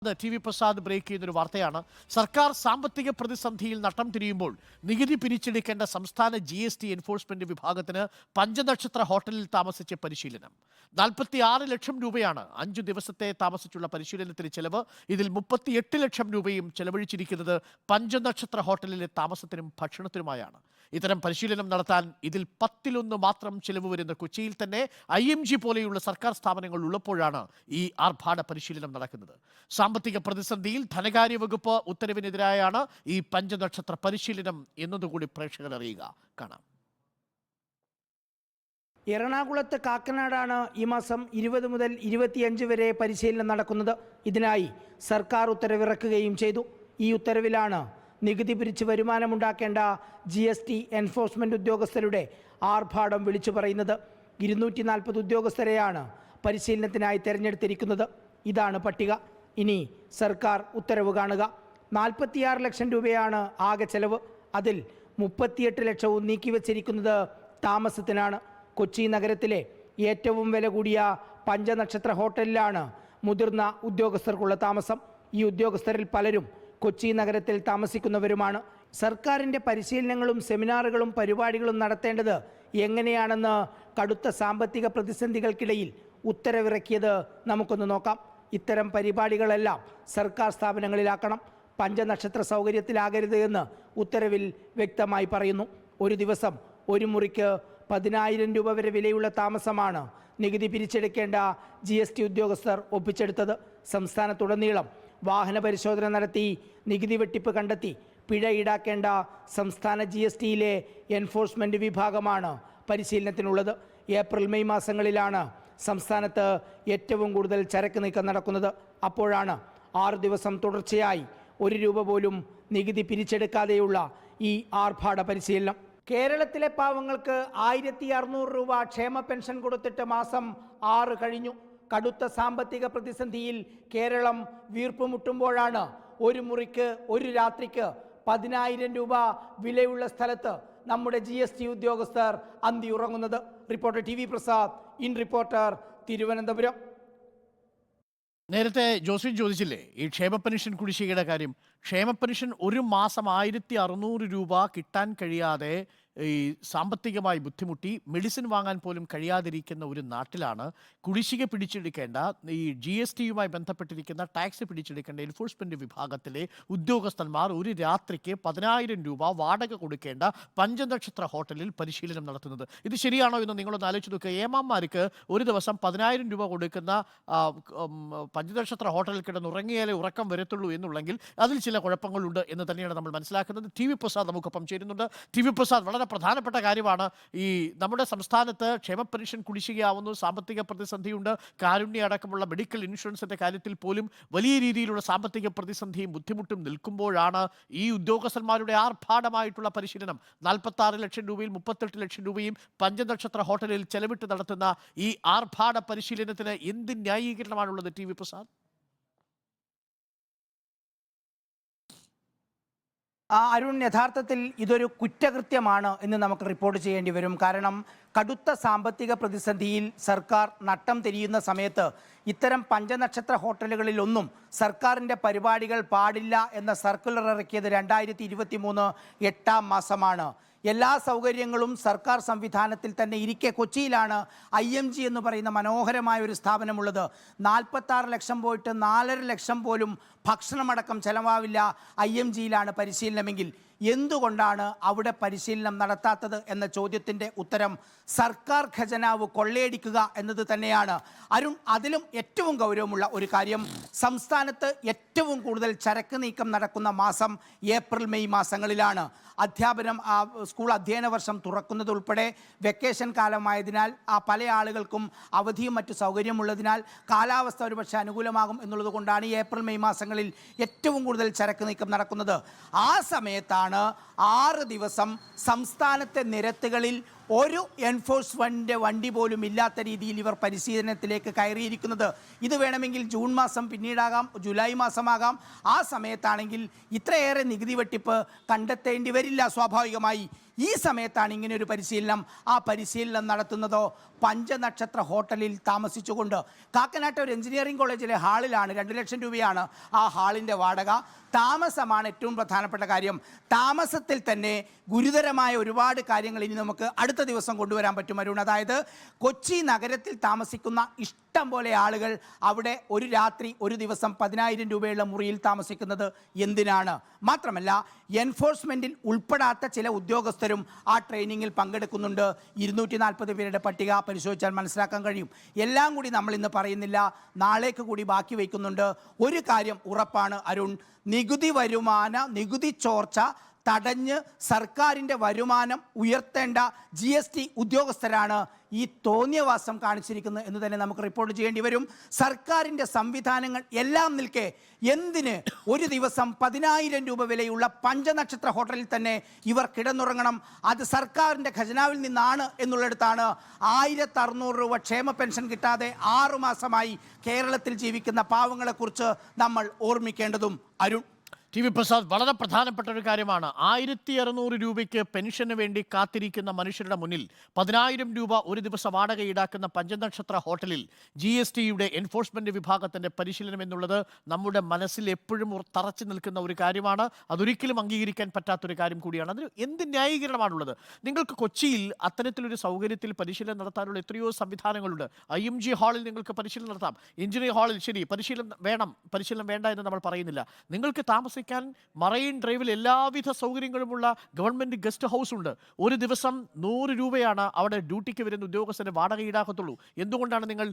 T V Prasad break ചെയ്യുന്നൊരു വാർത്തയാണ്. സർക്കാർ സാമ്പത്തിക പ്രതിസന്ധിയിൽ നട്ടം തിരിയുമ്പോൾ നികുതി പിരിച്ചെടുക്കേണ്ട സംസ്ഥാന ജി എസ് ടി എൻഫോഴ്സ്മെന്റ് വിഭാഗത്തിന് പഞ്ചനക്ഷത്ര ഹോട്ടലിൽ താമസിച്ച പരിശീലനം. നാൽപ്പത്തി ആറ് ലക്ഷം രൂപയാണ് അഞ്ചു ദിവസത്തെ താമസിച്ചുള്ള പരിശീലനത്തിന് ചെലവ്. ഇതിൽ മുപ്പത്തിയെട്ട് ലക്ഷം രൂപയും ചെലവഴിച്ചിരിക്കുന്നത് പഞ്ചനക്ഷത്ര ഹോട്ടലിലെ താമസത്തിനും ഭക്ഷണത്തിനുമായാണ്. ഇത്തരം പരിശീലനം നടത്താൻ ഇതിൽ പത്തിലൊന്ന് മാത്രം ചെലവ് വരുന്ന കൊച്ചിയിൽ തന്നെ ഐ എം ജി പോലെയുള്ള സർക്കാർ സ്ഥാപനങ്ങൾ ഉള്ളപ്പോഴാണ് ഈ ആർഭാട പരിശീലനം നടക്കുന്നത്. സാമ്പത്തിക പ്രതിസന്ധിയിൽ ധനകാര്യ വകുപ്പ് ഉത്തരവിനെതിരായാണ് ഈ പഞ്ചനക്ഷത്ര പരിശീലനം എന്നതുകൂടി പ്രേക്ഷകർ അറിയുക. കാണാം. എറണാകുളത്ത് കാക്കനാടാണ് ഈ മാസം ഇരുപത് മുതൽ ഇരുപത്തിയഞ്ച് വരെ പരിശീലനം നടക്കുന്നത്. ഇതിനായി സർക്കാർ ഉത്തരവിറക്കുകയും ചെയ്തു. ഈ ഉത്തരവിലാണ് നികുതി പിരിച്ച് വരുമാനമുണ്ടാക്കേണ്ട ജി എസ് ടി എൻഫോഴ്സ്മെന്റ് ഉദ്യോഗസ്ഥരുടെ ആർഭാടം വിളിച്ചു പറയുന്നത്. ഇരുന്നൂറ്റി നാൽപ്പത് ഉദ്യോഗസ്ഥരെയാണ് പരിശീലനത്തിനായി തിരഞ്ഞെടുത്തിരിക്കുന്നത്. ഇതാണ് പട്ടിക. ഇനി സർക്കാർ ഉത്തരവ് കാണുക. നാൽപ്പത്തിയാറ് ലക്ഷം രൂപയാണ് ആകെ ചെലവ്. അതിൽ മുപ്പത്തിയെട്ട് ലക്ഷവും നീക്കിവച്ചിരിക്കുന്നത് താമസത്തിനാണ്. കൊച്ചി നഗരത്തിലെ ഏറ്റവും വില കൂടിയ പഞ്ചനക്ഷത്ര ഹോട്ടലിലാണ് മുതിർന്ന ഉദ്യോഗസ്ഥർക്കുള്ള താമസം. ഈ ഉദ്യോഗസ്ഥരിൽ പലരും കൊച്ചി നഗരത്തിൽ താമസിക്കുന്നവരുമാണ്. സർക്കാരിന്റെ പരിശീലനങ്ങളും സെമിനാറുകളും പരിപാടികളും നടത്തേണ്ടത് എങ്ങനെയാണെന്ന് കടുത്ത സാമ്പത്തിക പ്രതിസന്ധികൾക്കിടയിൽ ഉത്തരവിറക്കിയത് നമുക്കൊന്ന് നോക്കാം. ഇത്തരം പരിപാടികളെല്ലാം സർക്കാർ സ്ഥാപനങ്ങളിലാക്കണം. പഞ്ചനക്ഷത്ര സൗകര്യത്തിലാകരുത് എന്ന് ഉത്തരവിൽ വ്യക്തമായി പറയുന്നു. ഒരു ദിവസം ഒരു മുറിക്ക് പതിനായിരം രൂപ വരെ വിലയുള്ള താമസമാണ് നികുതി പിരിച്ചെടുക്കേണ്ട ജി ഉദ്യോഗസ്ഥർ ഒപ്പിച്ചെടുത്തത്. സംസ്ഥാനത്തുടനീളം വാഹന പരിശോധന നടത്തി നികുതി വെട്ടിപ്പ് കണ്ടെത്തി. പിഴ ഈടാക്കേണ്ട സംസ്ഥാന ജി എസ് ടിയിലെ എൻഫോഴ്സ്മെന്റ് വിഭാഗമാണ് പരിശീലനത്തിനുള്ളത്. ഏപ്രിൽ മെയ് മാസങ്ങളിലാണ് സംസ്ഥാനത്ത് ഏറ്റവും കൂടുതൽ ചരക്ക് നീക്കം നടക്കുന്നത്. അപ്പോഴാണ് ആറ് ദിവസം തുടർച്ചയായി ഒരു രൂപ പോലും നികുതി പിരിച്ചെടുക്കാതെയുള്ള ഈ ആർഭാട പരിശീലനം. കേരളത്തിലെ പാവങ്ങൾക്ക് ആയിരത്തി അറുന്നൂറ് രൂപ ക്ഷേമ പെൻഷൻ കൊടുത്തിട്ട് മാസം ആറ് കഴിഞ്ഞു. കടുത്ത സാമ്പത്തിക പ്രതിസന്ധിയിൽ കേരളം വീർപ്പുമുട്ടുമ്പോഴാണ് ഒരു മുറിക്ക് ഒരു രാത്രിക്ക് പതിനായിരം രൂപ വിലയുള്ള സ്ഥലത്ത് നമ്മുടെ ജി എസ് ടി ഉദ്യോഗസ്ഥർ അന്തി ഉറങ്ങുന്നത് reporter T V Prasad in reporter Thiruvananthapuram. നേരത്തെ ജോസ്വിൻ ചോദിച്ചില്ലേ ഈ ക്ഷേമ പെൻഷൻ കുടിശ്ശികയുടെ കാര്യം? ക്ഷേമ പെൻഷൻ ഒരു മാസം ആയിരത്തി അറുന്നൂറ് രൂപ കിട്ടാൻ കഴിയാതെ ഈ സാമ്പത്തികമായി ബുദ്ധിമുട്ടി മെഡിസിൻ വാങ്ങാൻ പോലും കഴിയാതിരിക്കുന്ന ഒരു നാട്ടിലാണ് കുടിശ്ശിക പിടിച്ചെടുക്കേണ്ട ഈ ജി എസ് ടിയുമായി ബന്ധപ്പെട്ടിരിക്കുന്ന ടാക്സ് പിടിച്ചെടുക്കേണ്ട എൻഫോഴ്സ്മെന്റ് വിഭാഗത്തിലെ ഉദ്യോഗസ്ഥന്മാർ ഒരു രാത്രിക്ക് പതിനായിരം രൂപ വാടക കൊടുക്കേണ്ട പഞ്ചനക്ഷത്ര ഹോട്ടലിൽ പരിശീലനം നടത്തുന്നത്. ഇത് ശരിയാണോ എന്ന് നിങ്ങളൊന്ന് ആലോചിച്ച് നോക്കുക ഏമാന്മാർക്ക് ഒരു ദിവസം പതിനായിരം രൂപ കൊടുക്കുന്ന പഞ്ചനക്ഷത്ര ഹോട്ടലിൽ കിടന്ന് ഉറങ്ങിയാലേ ഉറക്കം വരത്തുള്ളൂ എന്നുള്ളെങ്കിൽ അതിൽ ചില കുഴപ്പങ്ങളുണ്ട് എന്ന് തന്നെയാണ് നമ്മൾ മനസ്സിലാക്കുന്നത്. ടി വി പ്രസാദ് നമുക്കൊപ്പം ചേരുന്നുണ്ട്. ടി വി പ്രസാദ് വളരെ പ്രധാനപ്പെട്ട കാര്യമാണ്. ഈ നമ്മുടെ സംസ്ഥാനത്ത് ക്ഷേമ പെൻഷൻ കുടിശ്ശികയാവുന്നു സാമ്പത്തിക പ്രതിസന്ധിയുണ്ട്. കാരുണ്യ അടക്കമുള്ള മെഡിക്കൽ ഇൻഷുറൻസിന്റെ കാര്യത്തിൽ പോലും വലിയ രീതിയിലുള്ള സാമ്പത്തിക പ്രതിസന്ധിയും ബുദ്ധിമുട്ടും നിൽക്കുമ്പോഴാണ് ഈ ഉദ്യോഗസ്ഥന്മാരുടെ ആർഭാടമായിട്ടുള്ള പരിശീലനം. നാൽപ്പത്താറ് ലക്ഷം രൂപയിൽ മുപ്പത്തെട്ട് ലക്ഷം രൂപയും പഞ്ചനക്ഷത്ര ഹോട്ടലിൽ ചെലവിട്ട് നടത്തുന്ന ഈ ആർഭാട പരിശീലനത്തിന് എന്ത് ന്യായീകരണമാണുള്ളത് ടി വി പ്രസാദ്? അരുൺ യഥാർത്ഥത്തിൽ ഇതൊരു കുറ്റകൃത്യമാണ് എന്ന് നമുക്ക് റിപ്പോർട്ട് ചെയ്യേണ്ടി വരും. കാരണം കടുത്ത സാമ്പത്തിക പ്രതിസന്ധിയിൽ സർക്കാർ നട്ടം തിരിയുന്ന സമയത്ത് ഇത്തരം പഞ്ചനക്ഷത്ര ഹോട്ടലുകളിലൊന്നും സർക്കാരിന്റെ പരിപാടികൾ പാടില്ല എന്ന സർക്കുലർ ഇറക്കിയത് രണ്ടായിരത്തി ഇരുപത്തി മൂന്ന് എട്ടാം മാസമാണ്. എല്ലാ സൗകര്യങ്ങളും സർക്കാർ സംവിധാനത്തിൽ തന്നെ ഇരിക്കെ കൊച്ചിയിലാണ് ഐ എം ജി എന്ന് പറയുന്ന മനോഹരമായ ഒരു സ്ഥാപനമുള്ളത്. നാൽപ്പത്താറ് ലക്ഷം പോയിട്ട് നാലര ലക്ഷം പോലും ഭക്ഷണമടക്കം ചെലവാവില്ല ഐ എം ജിയിലാണ് പരിശീലനമെങ്കിൽ. എന്തുകൊണ്ടാണ് അവിടെ പരിശീലനം നടത്താത്തത് എന്ന ചോദ്യത്തിന്റെ ഉത്തരം സർക്കാർ ഖജനാവ് കൊള്ളയടിക്കുക എന്നത് തന്നെയാണ്. അരുൺ അതിലും ഏറ്റവും ഗൗരവമുള്ള ഒരു കാര്യം സംസ്ഥാനത്ത് ഏറ്റവും കൂടുതൽ ചരക്ക് നീക്കം നടക്കുന്ന മാസം ഏപ്രിൽ മെയ് മാസങ്ങളിലാണ്. അധ്യാപനം സ്കൂൾ അധ്യയന വർഷം തുറക്കുന്നത് ഉൾപ്പെടെ വെക്കേഷൻ കാലമായതിനാൽ ആ പല ആളുകൾക്കും അവധിയും മറ്റു സൗകര്യമുള്ളതിനാൽ കാലാവസ്ഥ ഒരുപക്ഷെ അനുകൂലമാകും എന്നുള്ളത് കൊണ്ടാണ് ഈ ഏപ്രിൽ മെയ് മാസങ്ങളിൽ ഏറ്റവും കൂടുതൽ ചരക്ക് നീക്കം നടക്കുന്നത്. ആ സമയത്താണ് ആറ് ദിവസം സംസ്ഥാനത്തെ നിരത്തുകളിൽ ഒരു എൻഫോഴ്സ്മെന്റ് വണ്ടി പോലും ഇല്ലാത്ത രീതിയിൽ ഇവർ പരിശീലനത്തിലേക്ക് കയറിയിരിക്കുന്നത്. ഇത് വേണമെങ്കിൽ ജൂൺ മാസം പിന്നീടാകാം ജൂലൈ മാസമാകാം. ആ സമയത്താണെങ്കിൽ ഇത്രയേറെ നികുതി വെട്ടിപ്പ് കണ്ടെത്തേണ്ടി വരില്ല. സ്വാഭാവികമായി ഈ സമയത്താണ് ഇങ്ങനെ ഒരു പരിശീലനം. ആ പരിശീലനം നടത്തുന്നതോ പഞ്ചനക്ഷത്ര ഹോട്ടലിൽ താമസിച്ചുകൊണ്ട്. കാക്കനാട്ട ഒരു എഞ്ചിനീയറിംഗ് കോളേജിലെ ഹാളിലാണ്. രണ്ട് ലക്ഷം രൂപയാണ് ആ ഹാളിന്റെ വാടക. താമസമാണ് ഏറ്റവും പ്രധാനപ്പെട്ട കാര്യം. താമസത്തിൽ തന്നെ ഗുരുതരമായ ഒരുപാട് കാര്യങ്ങൾ ഇനി നമുക്ക് അടുത്ത ദിവസം കൊണ്ടുവരാൻ പറ്റും അരുൺ. അതായത് കൊച്ചി നഗരത്തിൽ താമസിക്കുന്ന ഇഷ്ടം പോലെ ആളുകൾ അവിടെ ഒരു രാത്രി ഒരു ദിവസം പതിനായിരം രൂപയുള്ള മുറിയിൽ താമസിക്കുന്നത് എന്തിനാണ്? മാത്രമല്ല എൻഫോഴ്സ്മെന്റിൽ ഉൾപ്പെടാത്ത ചില ഉദ്യോഗസ്ഥരും ആ ട്രെയിനിങ്ങിൽ പങ്കെടുക്കുന്നുണ്ട്. ഇരുന്നൂറ്റി നാൽപ്പത് പേരുടെ പട്ടിക പരിശോധിച്ചാൽ മനസ്സിലാക്കാൻ കഴിയും. എല്ലാം കൂടി നമ്മൾ ഇന്ന് പറയുന്നില്ല. നാളേക്ക് കൂടി ബാക്കി വയ്ക്കുന്നുണ്ട്. ഒരു കാര്യം ഉറപ്പാണ് അരുൺ. നികുതി വരുമാന നികുതി ചോർച്ച തടഞ്ഞ് സർക്കാരിന്റെ വരുമാനം ഉയർത്തേണ്ട ജി എസ് ടി ഉദ്യോഗസ്ഥരാണ് ഈ തോന്നിയവാസം കാണിച്ചിരിക്കുന്നത് എന്ന് തന്നെ നമുക്ക് റിപ്പോർട്ട് ചെയ്യേണ്ടി വരും. സർക്കാരിന്റെ സംവിധാനങ്ങൾ എല്ലാം നിൽക്കെ എന്തിന് ഒരു ദിവസം പതിനായിരം രൂപ വിലയുള്ള പഞ്ചനക്ഷത്ര ഹോട്ടലിൽ തന്നെ ഇവർ കിടന്നുറങ്ങണം? അത് സർക്കാരിന്റെ ഖജനാവിൽ നിന്നാണ് എന്നുള്ളിടത്താണ് ആയിരത്തി അറുന്നൂറ് രൂപ ക്ഷേമ പെൻഷൻ കിട്ടാതെ ആറുമാസമായി കേരളത്തിൽ ജീവിക്കുന്ന പാവങ്ങളെക്കുറിച്ച് നമ്മൾ ഓർമ്മിക്കേണ്ടതും അരുൺ. ടി വി പ്രസാദ് വളരെ പ്രധാനപ്പെട്ട ഒരു കാര്യമാണ്. ആയിരത്തി അറുന്നൂറ് രൂപയ്ക്ക് പെൻഷന് വേണ്ടി കാത്തിരിക്കുന്ന മനുഷ്യരുടെ മുന്നിൽ പതിനായിരം രൂപ ഒരു ദിവസം വാടക ഈടാക്കുന്ന പഞ്ചനക്ഷത്ര ഹോട്ടലിൽ ജി എസ് ടിയുടെ എൻഫോഴ്സ്മെന്റ് വിഭാഗത്തിന്റെ പരിശീലനം എന്നുള്ളത് നമ്മുടെ മനസ്സിൽ എപ്പോഴും തറച്ചു നിൽക്കുന്ന ഒരു കാര്യമാണ്. അതൊരിക്കലും അംഗീകരിക്കാൻ പറ്റാത്തൊരു കാര്യം കൂടിയാണ്. അതിന് എന്ത് ന്യായീകരണമാണുള്ളത്? നിങ്ങൾക്ക് കൊച്ചിയിൽ അത്തരത്തിലൊരു സൗകര്യത്തിൽ പരിശീലനം നടത്താനുള്ള എത്രയോ സംവിധാനങ്ങളുണ്ട്. ഐ എം ജി ഹാളിൽ നിങ്ങൾക്ക് പരിശീലനം നടത്താം. എഞ്ചിനീയർ ഹാളിൽ ശരി പരിശീലനം വേണം. പരിശീലനം വേണ്ട എന്ന് നമ്മൾ പറയുന്നില്ല. നിങ്ങൾക്ക് താമസിക്കാൻ മറൈൻ ഡ്രൈവിൽ എല്ലാവിധ സൗകര്യങ്ങളുമുള്ള ഗവൺമെന്റ് ഗസ്റ്റ് ഹൗസ് ഉണ്ട്. ഒരു ദിവസം നൂറ് രൂപയാണ് അവിടെ ഡ്യൂട്ടിക്ക് വരുന്ന ഉദ്യോഗസ്ഥന് വാടക ഈടാക്കത്തുള്ളൂ. എന്തുകൊണ്ടാണ് നിങ്ങൾ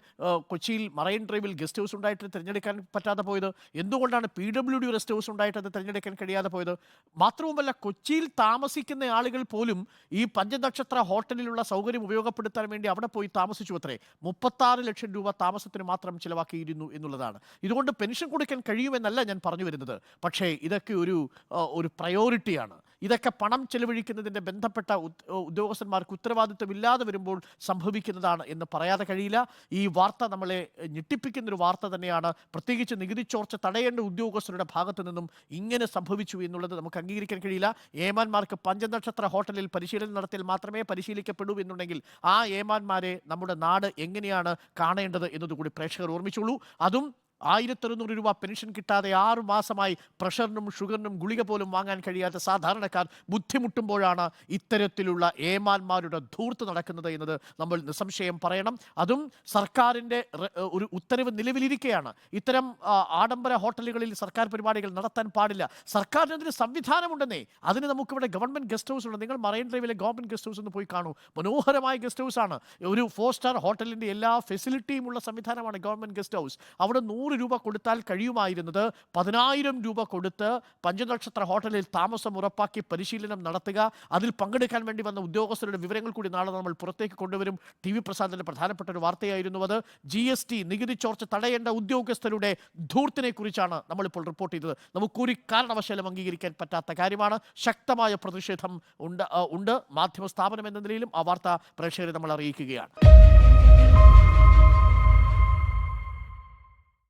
കൊച്ചിയിൽ മറൈൻ ഡ്രൈവിൽ ഗസ്റ്റ് ഹൗസ് ഉണ്ടായിട്ട് തിരഞ്ഞെടുക്കാൻ പറ്റാതെ പോയത്? എന്തുകൊണ്ടാണ് P W D rest house ഉണ്ടായിട്ട് അത് തിരഞ്ഞെടുക്കാൻ കഴിയാതെ പോയത്? മാത്രവുമല്ല കൊച്ചിയിൽ താമസിക്കുന്ന ആളുകൾ പോലും ഈ പഞ്ചനക്ഷത്ര ഹോട്ടലിലുള്ള സൗകര്യം ഉപയോഗപ്പെടുത്താൻ വേണ്ടി അവിടെ പോയി താമസിച്ചു അത്രേ മുപ്പത്താറ് ലക്ഷം രൂപ താമസത്തിന് മാത്രം ചിലവാക്കിയിരുന്നു എന്നുള്ളതാണ്. ഇതുകൊണ്ട് പെൻഷൻ കൊടുക്കാൻ കഴിയുമെന്നല്ല ഞാൻ പറഞ്ഞു വരുന്നത്. പക്ഷേ ഇതൊക്കെ ഒരു ഒരു പ്രയോറിറ്റിയാണ് ഇതൊക്കെ പണം ചെലവഴിക്കുന്നതിന്റെ ബന്ധപ്പെട്ട ഉദ്യോഗസ്ഥന്മാർക്ക് ഉത്തരവാദിത്വമില്ലാതെ വരുമ്പോൾ സംഭവിക്കുന്നതാണ് എന്ന് പറയാതെ കഴിയില്ല. ഈ വാർത്ത നമ്മളെ ഞെട്ടിപ്പിക്കുന്നൊരു വാർത്ത തന്നെയാണ്. പ്രത്യേകിച്ച് നികുതി ചോർച്ച തടയേണ്ട ഉദ്യോഗസ്ഥരുടെ ഭാഗത്തു നിന്നും ഇങ്ങനെ സംഭവിച്ചു എന്നുള്ളത് നമുക്ക് അംഗീകരിക്കാൻ കഴിയില്ല. ഏമാന്മാർക്ക് പഞ്ചനക്ഷത്ര ഹോട്ടലിൽ പരിശീലനം നടത്തിയാൽ മാത്രമേ പരിശീലിക്കപ്പെടൂ എന്നുണ്ടെങ്കിൽ ആ ഏമാന്മാരെ നമ്മുടെ നാട് എങ്ങനെയാണ് കാണേണ്ടത് എന്നതുകൂടി പ്രേക്ഷകർ ഓർമ്മിച്ചുള്ളൂ അതും ആയിരത്തി അറുന്നൂറ് രൂപ പെൻഷൻ കിട്ടാതെ ആറു മാസമായി പ്രഷറിനും ഷുഗറിനും ഗുളിക പോലും വാങ്ങാൻ കഴിയാത്ത സാധാരണക്കാർ ബുദ്ധിമുട്ടുമ്പോഴാണ് ഇത്തരത്തിലുള്ള ഏമാന്മാരുടെ ധൂർത്ത് നടക്കുന്നത് എന്നത് നമ്മൾ നിസ്സംശയം പറയണം. അതും സർക്കാരിന്റെ ഒരു ഉത്തരവ് നിലവിലിരിക്കുകയാണ് ഇത്തരം ആഡംബര ഹോട്ടലുകളിൽ സർക്കാർ പരിപാടികൾ നടത്താൻ പാടില്ല. സർക്കാരിനെതിരെ സംവിധാനമുണ്ടെന്നേ. അതിന് നമുക്കിവിടെ ഗവൺമെന്റ് ഗസ്റ്റ് ഹൗസ് ഉണ്ട്. നിങ്ങൾ മറൈൻ ഡ്രൈവിലെ ഗവൺമെന്റ് ഗസ്റ്റ് ഹൗസ് ഒന്ന് പോയി കാണൂ. മനോഹരമായ ഗസ്റ്റ് ഹൗസ് ആണ് ഒരു ഫോർ സ്റ്റാർ ഹോട്ടലിന്റെ എല്ലാ ഫെസിലിറ്റിയും ഉള്ള സംവിധാനമാണ് ഗവൺമെന്റ് ഗസ്റ്റ് ഹൗസ്. അവിടെ രൂപ കൊടുത്താൽ കഴിയുമായിരുന്നത് പതിനായിരം രൂപ കൊടുത്ത് പഞ്ചനക്ഷത്ര ഹോട്ടലിൽ താമസം ഉറപ്പാക്കി പരിശീലനം നടത്തുക. അതിൽ പങ്കെടുക്കാൻ വേണ്ടി വന്ന ഉദ്യോഗസ്ഥരുടെ വിവരങ്ങൾ കൂടി നാളെ നമ്മൾ പുറത്തേക്ക് കൊണ്ടുവരും. ടി വി പ്രസാദിന്റെ പ്രധാനപ്പെട്ട ഒരു വാർത്തയായിരുന്നു അത്. ജി എസ് ടി നികുതി ചോർച്ച തടയേണ്ട ഉദ്യോഗസ്ഥരുടെ ധൂർത്തിനെ കുറിച്ചാണ് നമ്മളിപ്പോൾ റിപ്പോർട്ട് ചെയ്തത്. നമുക്കൊരു കാരണവശാലും അംഗീകരിക്കാൻ പറ്റാത്ത കാര്യമാണ്. ശക്തമായ പ്രതിഷേധം ഉണ്ട് ഉണ്ട്. മാധ്യമ സ്ഥാപനം എന്ന നിലയിലും ആ വാർത്ത പ്രേക്ഷകരെ നമ്മൾ അറിയിക്കുകയാണ്.